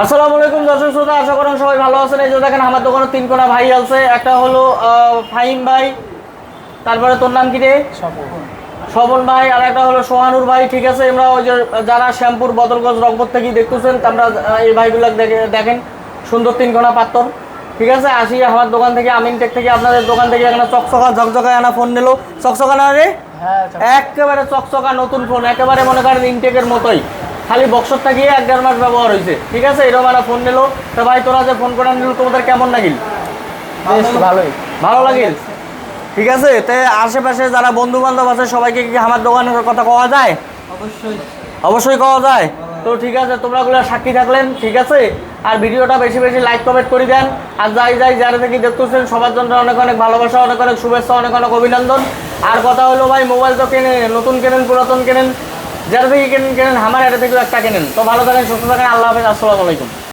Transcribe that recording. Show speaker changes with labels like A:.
A: আসসালামু আলাইকুম দর্শক শ্রোতা আশা করেন সবাই ভালো আছেন। এই যে দেখেন আমার দোকানে তিন কোনা ভাই আছে। একটা হলো ফাহিম ভাই তারপরে তোর নাম কি রে? স্বপন। ভাই আর একটা হলো সোহানুর ভাই ঠিক আছে? আমরা ওই যে যারা শ্যামপুর বদলগঞ্জ রংপুর থেকে দেখতেছেন আমরা এই ভাইগুলো দেখে- দেখেন। সুন্দর তিন কোনা পাত্তর ঠিক আছে? আসি আমার দোকান থেকে আমিন টেক থেকে আপনাদের দোকান থেকে এখানে চকচকা ঝকঝকা আনা ফোন নিল। চকচকা না রে?
B: হ্যাঁ
A: একেবারে চকচকা নতুন ফোন একেবারে মনে করেন ইনটেকের মতোই। খালি বক্সরটা গিয়ে এক দেড় মাস ব্যবহার হয়েছে। ঠিক আছে? এরকম একটা ফোন নিলো। তো ভাই তোরা যে ফোন করে নিল তোমাদের কেমন লাগিল?
B: বেশ ভালোই।
A: ভালো লাগিল? ঠিক আছে? তে আশেপাশে যারা বন্ধু বান্ধব আছে সবাইকে কি আমার দোকানের কথা কওয়া যায়?
B: অবশ্যই।
A: অবশ্যই কওয়া যায়। তো ঠিক আছে তোমরা গুলো সাক্ষী থাকলেন ঠিক আছে? আর ভিডিওটা বেশি বেশি লাইক কমেন্ট করে দেন। আর যাই যাই যারা থেকে দেখতেছেন সবার জন্য অনেক অনেক ভালোবাসা অনেক অনেক শুভেচ্ছা অনেক অনেক অভিনন্দন। আর কথা হলো ভাই মোবাইল তো কেনেন নতুন কেনেন পুরাতন কেনেন যারা থেকে কেনেন কেনেন, আমার এটা থেকে একটা কেনেন। তো ভালো থাকেন, সুস্থ থাকেন, আল্লাহ হাফেজ, আসসালামু আলাইকুম।